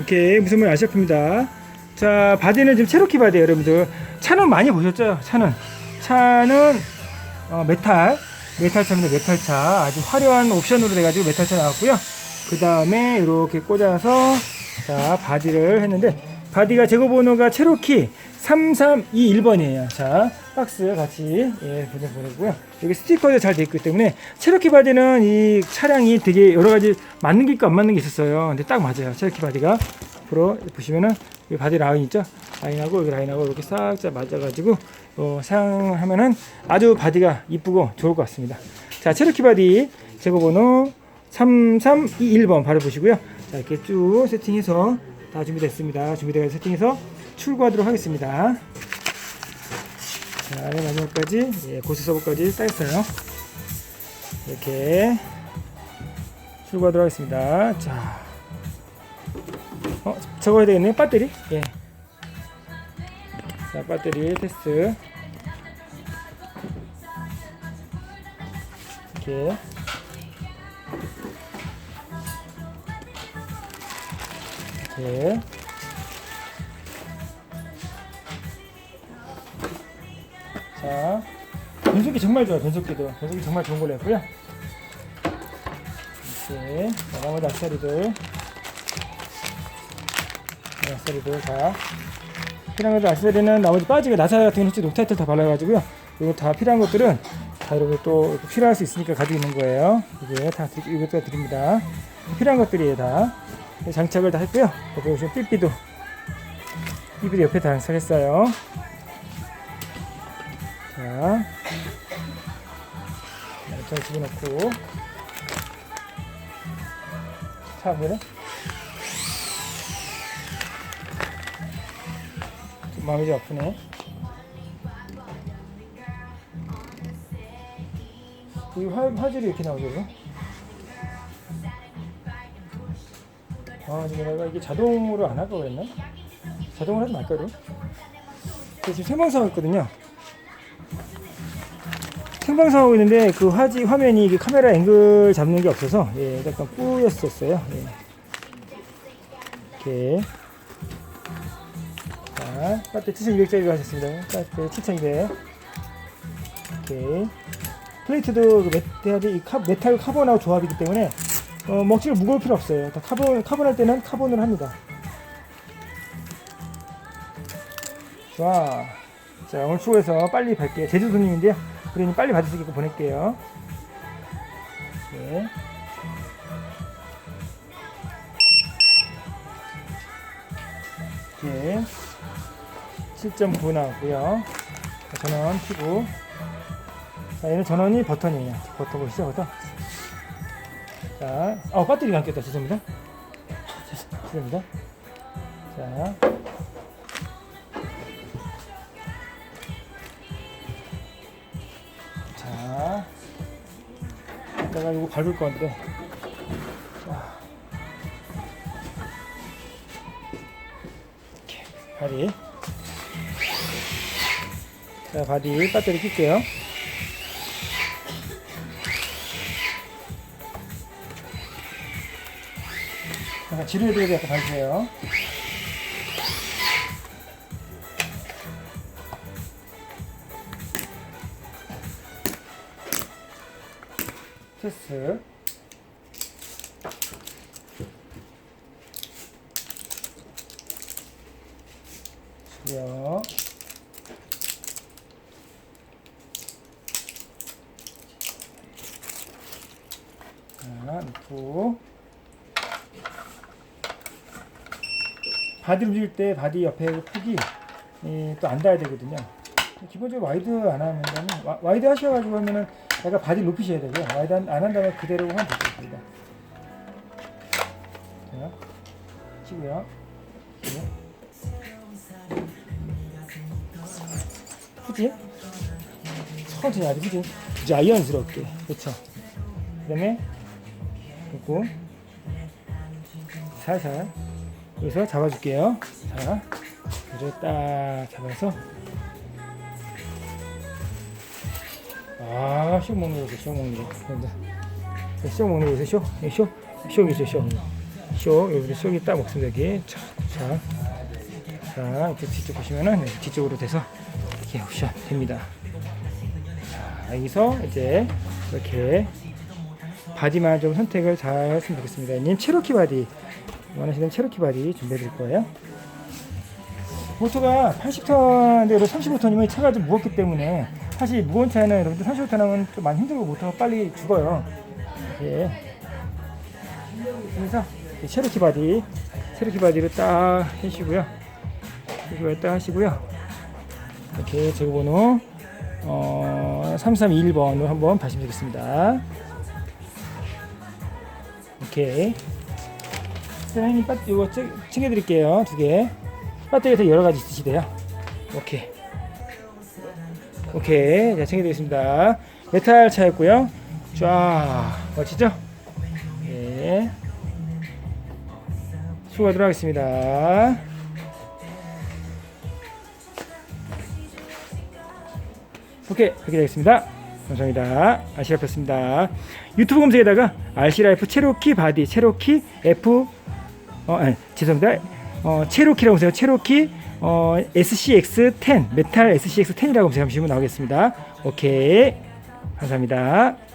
오케이 무슨 말 아시아프입니다. 자 바디는 지금 체로키 바디예요 여러분들. 차는 많이 보셨죠? 차는 차는 어, 메탈 메탈 차입니다. 메탈 차 아주 화려한 옵션으로 돼가지고 메탈 차 나왔고요. 그 다음에 이렇게 꽂아서 자 바디를 했는데 바디가 제거 번호가 체로키 3321번이에요. 자 박스 같이 예 보내 보내고요. 여기 스티커도 잘 돼 있기 때문에 체로키 바디는 이 차량이 되게 여러 가지 맞는 게 있고 안 맞는 게 있었어요. 근데 딱 맞아요. 체로키 바디가 앞으로 보시면은 이 바디 라인 있죠? 라인하고 여기 라인하고 이렇게 싹자 맞아가지고 어, 사용하면은 아주 바디가 이쁘고 좋을 것 같습니다. 자 체로키 바디 제거 번호 3321번 바로 보시고요. 자 이렇게 쭉 세팅해서 다 준비됐습니다. 준비되어 세팅해서 출고하도록 하겠습니다. 자, 맨 마지막까지 예, 고스 서버까지 쌓였어요. 이렇게 출고하도록 하겠습니다. 자, 어, 적어야 되겠네요. 배터리. 예. 자, 배터리 테스트. 이렇게. 이렇게. 자, 변속기 정말 좋아요. 변속기도. 변속기 정말 좋은 걸로 했고요. 이렇게. 자, 나머지 악세사리들. 네, 악세사리들 다. 필요한 것들 악세사리는 나머지 빠지게 나사 같은 경우는 녹타이틀 다 발라가지고요. 이거 다 필요한 것들은 다 이렇게 또 필요할 수 있으니까 가지고 있는 거예요. 이게 다 드- 이것도 다 드립니다. 필요한 것들이에요 다. 장착을 다 했고요. 여기 보시면 삐삐도 삐삐도 옆에 다 장착했어요. 자, 잘 집어넣고 차 보래? 좀 마음이 좀 아프네. 이 화, 화질이 이렇게 나오죠, 이거? 아, 지금 내가 이게 자동으로 안할걸 그랬나? 자동으로 하지 말걸, 그럼? 저 지금 하고 있거든요. 생방송 하고 있는데 그 화지 화면이 이게 카메라 앵글 잡는 게 없어서 예, 약간 뿌였었어요. 예. 이렇게 자, 배터리 7200짜리로 하셨습니다. 배터리 7200. 오케이. 플레이트도 그 메탈이 메탈 카본하고 조합이기 때문에 어, 먹지를 무거울 필요 없어요. 다 카본 카본 할 때는 카본으로 합니다. 좋아. 자 오늘 수고해서 빨리 갈게요. 제주 손님인데요. 그러니 빨리 받을 수 있게 보낼게요. 네. 이렇게 7.9 나왔고요. 자, 전원 켜고 자, 얘는 전원이 버튼이에요. 버튼 보시죠, 버튼. 자, 어, 배터리가 안 꼈다. 죄송합니다. 죄송합니다. 자. 자. 내가 이거 밟을 건데. 자. 이렇게, 바디. 자, 바디 배터리 낄게요. 약간 지루해도 약간 봐주세요. 테스트. 수력. 자, 놓고. 바디 움직일 때 바디 옆에 그 폭이 또 안 닿아야 되거든요. 기본적으로 와이드 안 하면 와, 와이드 하셔가지고 하면은 약간 바디 높이셔야 되고요. 와이드 안, 안 한다면 그대로 하면 되겠습니다. 자, 치고요. 네. 후진 천천히 아주 후진 자연스럽게 그렇죠. 그다음에 그리고 살살 여기서 잡아줄게요. 자, 이제 딱 잡아서 아, 쇼 먹는 거죠, 쇼 먹는 거. 쇼 먹는 쇼, 예, 쇼, 쇼 있어요, 쇼, 쇼 여기 쇼기 딱 먹습니다 여기. 자, 자, 자 이렇게 뒤쪽 보시면은 뒤쪽으로 돼서 이렇게 옵션 됩니다. 자 여기서 이제 이렇게 바디만 좀 선택을 잘 했으면 좋겠습니다. 님 체로키 바디. 원하시는 체로키 바디 준비해 드릴 거예요 모터가 80톤인데 35톤이면 차가 좀 무겁기 때문에 사실 무거운 차는 여러분들 35톤 하면 좀 많이 힘들고 모터가 빨리 죽어요 예. 그래서 이 체르키 바디, 체르키 바디를 딱. 체르키 바디 딱 하시고요. 이렇게 제곱번호 어, 3321번으로 한번 되겠습니다. 오케이. 빠, 이거 챙- 챙겨드릴게요. 두 개. 배터리가 여러 가지 있으시대요. 오케이. 오케이. 자, 챙겨드리겠습니다. 메탈 차였고요. 쫙. 멋지죠? 예. 수고하도록 하겠습니다. 오케이, 그렇게 되겠습니다. 감사합니다. 아시라프였습니다. 유튜브 검색에다가 RC라이프 체로키 바디, 체로키 F, 어, 아니, 죄송합니다. 어, 체로키라고 보세요. 체로키 어, SCX10, 메탈 SCX10이라고 검색하시면 나오겠습니다. 오케이. 감사합니다.